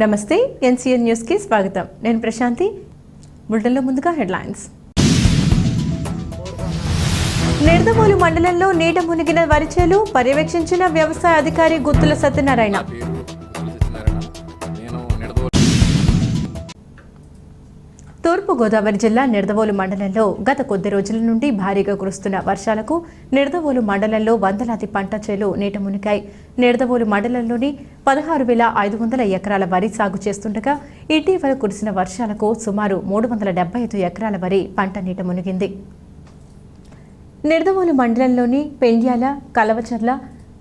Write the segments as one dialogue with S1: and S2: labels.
S1: నమస్తే ఎన్సీఎన్ న్యూస్కి స్వాగతం. నేను ప్రశాంతి. బుల్టన్లో ముందుగా హెడ్లైన్స్. నిర్దమూలు మండలంలో నీట మునిగిన వరిచేలు పర్యవేక్షించిన వ్యవసాయ అధికారి గుత్తుల సత్యనారాయణ. గోదావరి జిల్లా నిడదవోలు మండలంలో గత కొద్ది రోజుల నుండి భారీగా కురుస్తున్న వర్షాలకు నిడదవోలు మండలంలో వందలాది పంట చేలు నీట మునిగాయి. నిడదవోలు మండలంలోని పదహారు వేల ఐదు వందల ఎకరాల వరి సాగు చేస్తుండగా ఇటీవల కురిసిన వర్షాలకు సుమారు మూడు వందల డెబ్బై ఐదు ఎకరాల వరి పంట నీట మునిగింది. నిడదవోలు మండలంలోని పెండ్యాల కలవచర్ల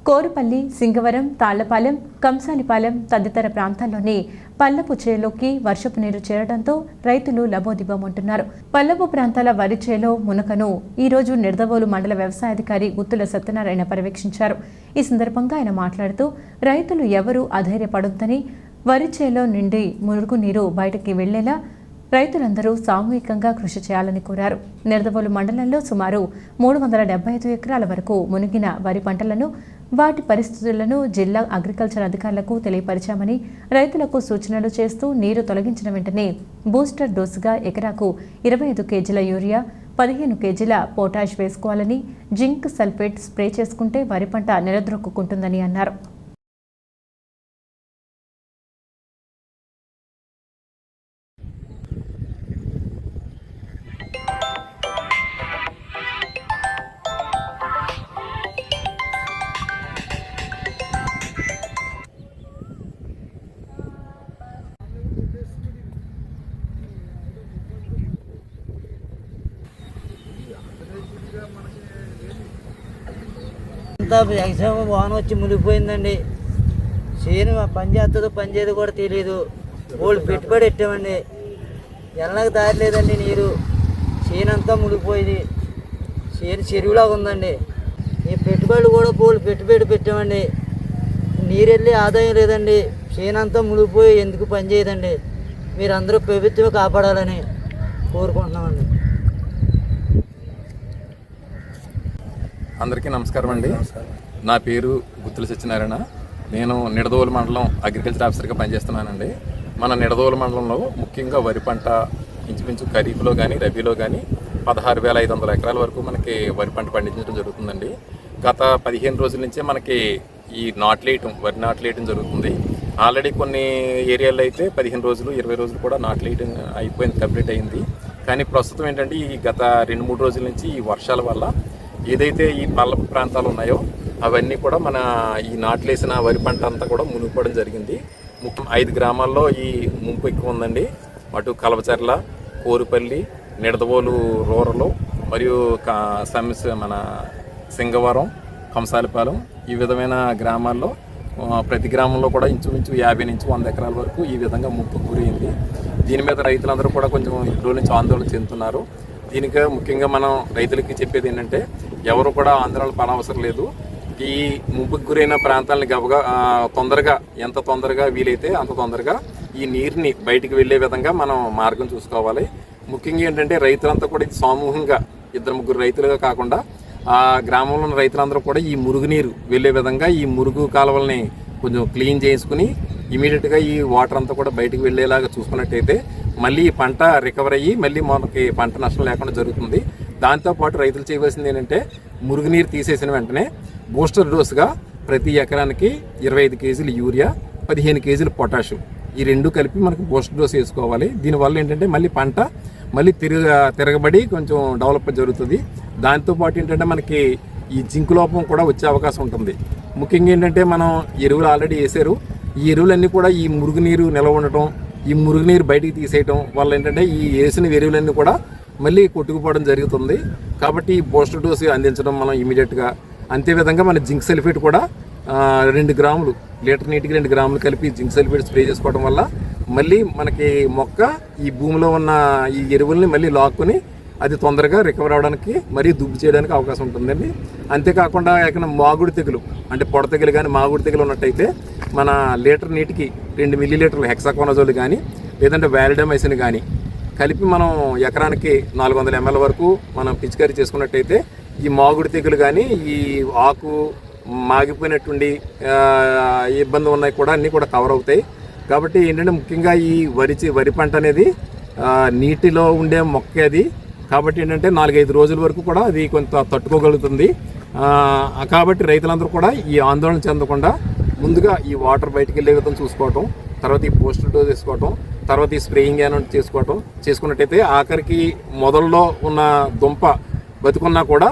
S1: కోరుపల్లి సింగవరం తాళ్ళపాలెం కంసాలిపాలెం తదితర ప్రాంతాల్లోని పల్లపు చేలోకి వర్షపు నీరు చేరడంతో రైతులు లబోదిబోమంటున్నారు పల్లపు ప్రాంతాల వరి చేలో మునకను ఈ రోజు మండల వ్యవసాయాధికారి గుత్తుల సత్యనారాయణ పర్యవేక్షించారు. ఈ సందర్భంగా ఆయన మాట్లాడుతూ రైతులు ఎవరూ అధైర్యపడొద్దని వరి చేలో నుండి మురుగునీరు బయటకి వెళ్ళేలా రైతులందరూ సామూహికంగా కృషి చేయాలని కోరారు. నిర్దవోలు మండలంలో సుమారు మూడు వందల డెబ్బై ఐదు ఎకరాల వరకు మునిగిన వరి పంటలను వాటి పరిస్థితులను జిల్లా అగ్రికల్చర్ అధికారులకు తెలియపరిచామని రైతులకు సూచనలు చేస్తూ నీరు తొలగించిన వెంటనే బూస్టర్ డోసుగా ఎకరాకు ఇరవై ఐదు కేజీల యూరియా పదిహేను కేజీల పొటాష్ వేసుకోవాలని జింక్ సల్ఫేట్ స్ప్రే చేసుకుంటే వరి పంట నిలదొక్కుంటుందని అన్నారు.
S2: అంతా ఎగ్జామ్ వాన వచ్చి మునిగిపోయిందండి. చేను పని చేస్తుందో పని కూడా తెలియదు వాళ్ళు పెట్టుబడి పెట్టామండి. వెళ్ళడానికి దారి లేదండి నీరు. చేను అంతా మునిగిపోయింది. చేను చెరువులాగా ఉందండి. ఈ పెట్టుబడులు కూడా పోలు పెట్టుబడి పెట్టామండి. నీరు వెళ్ళి ఆదాయం లేదండి. చేను అంతా మునిగిపోయి ఎందుకు పని చేయదండి? మీరందరూ ప్రభుత్వం కాపాడాలని కోరుకుంటున్నామండి.
S3: అందరికీ నమస్కారం అండి. నా పేరు గుత్తుల సత్యనారాయణ. నేను నిడదవోలు మండలం అగ్రికల్చర్ ఆఫీసర్గా పనిచేస్తున్నానండి. మన నిడదవోలు మండలంలో ముఖ్యంగా వరి పంట ఇంచుమించు ఖరీఫ్లో కానీ రబీలో కానీ పదహారు వేల ఐదు వందల ఎకరాల వరకు మనకి వరి పంట పండించడం జరుగుతుందండి. గత పదిహేను రోజుల నుంచే మనకి ఈ నాట్లేయటం వరి నాట్లేయటం జరుగుతుంది. ఆల్రెడీ కొన్ని ఏరియాల్లో అయితే పదిహేను రోజులు ఇరవై రోజులు కూడా నాట్లేయటం అయిపోయింది కంప్లీట్ అయింది. కానీ ప్రస్తుతం ఏంటంటే ఈ గత రెండు మూడు రోజుల నుంచి ఈ వర్షాల వల్ల ఏదైతే ఈ పల్లపు ప్రాంతాలు ఉన్నాయో అవన్నీ కూడా మన ఈ నాట్లేసిన వరి పంట అంతా కూడా మునిగిపోవడం జరిగింది. ముఖ్యం ఐదు గ్రామాల్లో ఈ ముంపు ఎక్కువ ఉందండి. అటు కలవచర్ల కోరుపల్లి నిడదవోలు రూరలు మరియు కా- సమస్య మన సింగవరం కంసాలిపాలెం ఈ విధమైన గ్రామాల్లో ప్రతి గ్రామంలో కూడా ఇంచుమించు యాభై నుంచి వంద ఎకరాల వరకు ఈ విధంగా ముప్పు గురైంది. దీని మీద రైతులందరూ కూడా కొంచెం ఈ నుంచి ఆందోళన చెందుతున్నారు. దీనికి ముఖ్యంగా మనం రైతులకి చెప్పేది ఏంటంటే ఎవరు కూడా ఆందోళన పడవసరం లేదు. ఈ ముంపుకు గురైన ప్రాంతాలను గబగా తొందరగా ఎంత తొందరగా వీలైతే అంత తొందరగా ఈ నీరుని బయటికి వెళ్ళే విధంగా మనం మార్గం చూసుకోవాలి. ముఖ్యంగా ఏంటంటే రైతులంతా కూడా ఇది సమూహంగా ఇద్దరు ముగ్గురు రైతులుగా కాకుండా ఆ గ్రామంలో ఉన్న రైతులందరూ కూడా ఈ మురుగునీరు వెళ్ళే విధంగా ఈ మురుగు కాలువల్ని కొంచెం క్లీన్ చేసుకుని ఇమీడియట్గా ఈ వాటర్ అంతా కూడా బయటకు వెళ్ళేలాగా చూసుకున్నట్టయితే మళ్ళీ ఈ పంట రికవర్ అయ్యి మళ్ళీ మనకి పంట నష్టం లేకుండా జరుగుతుంది. దాంతోపాటు రైతులు చేయవలసింది ఏంటంటే మురుగునీరు తీసేసిన వెంటనే బూస్టర్ డోస్గా ప్రతి ఎకరానికి ఇరవై ఐదు కేజీలు యూరియా పదిహేను కేజీలు పొటాషియం ఈ రెండు కలిపి మనకు బూస్టర్ డోస్ వేసుకోవాలి. దీనివల్ల ఏంటంటే మళ్ళీ పంట మళ్ళీ తిరగ తిరగబడి కొంచెం డెవలప్ జరుగుతుంది. దాంతోపాటు ఏంటంటే మనకి ఈ జింకు లోపం కూడా వచ్చే అవకాశం ఉంటుంది. ముఖ్యంగా ఏంటంటే మనం ఎరువులు ఆల్రెడీ వేసారు ఈ ఎరువులన్నీ కూడా ఈ మురుగునీరు నిల్వ ఉండటం ఈ మురుగునీరు బయటికి తీసేయటం వల్ల ఏంటంటే ఈ వేసిన ఎరువులన్నీ కూడా మళ్ళీ కొట్టుకుపోవడం జరుగుతుంది. కాబట్టి ఈ బూస్టర్ డోస్ అందించడం మనం ఇమీడియట్గా అంతేవిధంగా మన జింక్ సల్ఫేట్ కూడా రెండు గ్రాములు లీటర్ నీటికి రెండు గ్రాములు కలిపి జింక్ సల్ఫేట్ స్ప్రే చేసుకోవడం వల్ల మళ్ళీ మనకి మొక్క ఈ భూమిలో ఉన్న ఈ ఎరువుల్ని మళ్ళీ లాక్కుని అది తొందరగా రికవర్ అవడానికి మరీ దుబ్బు చేయడానికి అవకాశం ఉంటుందండి. అంతేకాకుండా ఎక్కడ మాగుడు తెగులు అంటే పొడ తెగులు కానీ మాగుడు తెగులు ఉన్నట్టయితే మన లీటర్ నీటికి రెండు మిల్లీ లీటర్లు హెక్సాకోనజోల్ కానీ లేదంటే వ్యాలిడమైసిన్ కానీ కలిపి మనం ఎకరానికి నాలుగు వందల ఎంఎల్ వరకు మనం పిచికారీ చేసుకున్నట్టయితే ఈ మాగుడు తెగులు కానీ ఈ ఆకు మాగిపోయినటువంటి ఇబ్బంది ఉన్నాయి కూడా అన్నీ కూడా కవర్ అవుతాయి. కాబట్టి ఏంటంటే ముఖ్యంగా ఈ వరి వరి పంట అనేది నీటిలో ఉండే మొక్క అది. కాబట్టి ఏంటంటే నాలుగైదు రోజుల వరకు కూడా అది కొంత తట్టుకోగలుగుతుంది. కాబట్టి రైతులందరూ కూడా ఈ ఆందోళన చెందకుండా ముందుగా ఈ వాటర్ బయటికి వెళ్ళే విధంగా చూసుకోవటం తర్వాత ఈ పోస్టల్ డోస్ వేసుకోవటం తర్వాత ఈ స్ప్రేయింగ్ ఏమైనా చేసుకోవటం చేసుకున్నట్టయితే ఆఖరికి మొదల్లో ఉన్న దుంప బతుకున్నా కూడా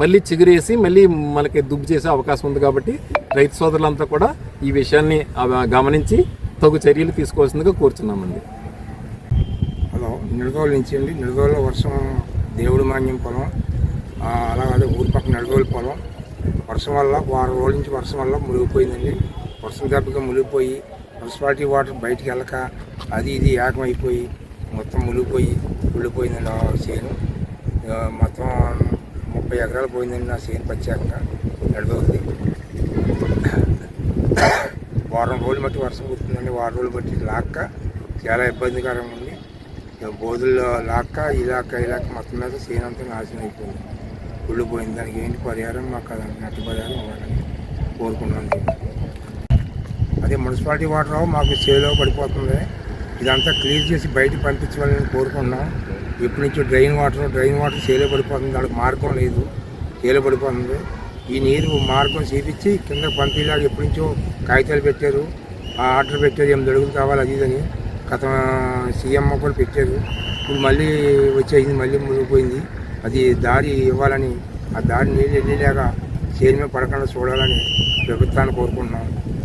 S3: మళ్ళీ చిగురేసి మళ్ళీ మనకి దుబ్బు చేసే అవకాశం ఉంది కాబట్టి రైతు సోదరులంతా కూడా ఈ విషయాన్ని గమనించి తగు చర్యలు తీసుకోవాల్సిందిగా కోరుచున్నామండి.
S4: హలో నిడదోలు నుంచి అండి. నిడదోలో వర్షం దేవుడు మాన్యం పొలం. అలాగే ఊరి పక్కన నిడదోలు పొలం. వర్షం వల్ల వారం రోజుల నుంచి వర్షం వల్ల మునిగిపోయిందండి. వర్షం దెబ్బగా మునిగిపోయి మున్సిపాలిటీ వాటర్ బయటికి వెళ్ళక అది ఇది ఏకమైపోయి మొత్తం మునిగిపోయి కుళ్ళిపోయిందండి ఆ చేను. మొత్తం ముప్పై ఎకరాలు పోయిందండి నా చేను ప్రత్యేకంగా. నిడదోలుది వారం రోజులు బట్టి వర్షం కుడుతుందండి వారం రోజులు బట్టి లాక్క చాలా ఇబ్బందికరంగా ఉంది. బోధుల్లో లాక్క ఇలాక లాక్క మొత్తం మీద చేను అంతా నాశనం అయిపోయింది. కుళ్ళిపోయింది దానికి ఏంటి పరిహారం? మాకు అది నట్టి పరిహారం ఇవ్వాలని కోరుకున్నాను. అదే మున్సిపాలిటీ వాటర్ మాకు చేలో పడిపోతుంది. ఇదంతా క్లియర్ చేసి బయట పంపించాలని కోరుకున్నాం. ఇప్పటి నుంచి డ్రైన్ వాటర్ డ్రైన్ వాటర్ చేలో పడిపోతుంది. దానికి మార్గం లేదు. చేలో పడిపోతుంది. ఈ నీరు మార్గం చేపించి కింద పంపిలాగా ఎప్పటి నుంచో కాగితాలు పెట్టారు. ఆ ఆర్డర్ పెట్టారు ఎనిమిది అడుగులు కావాలి అది ఇదని గత సీఎం కూడా పెట్టారు. ఇప్పుడు మళ్ళీ వచ్చేసింది మళ్ళీ మునిగిపోయింది. అది దారి ఇవ్వాలని ఆ దారి నీళ్ళు వెళ్ళేలాగా చేరి పడకుండా చూడాలని ప్రభుత్వాన్ని కోరుకుంటున్నాం.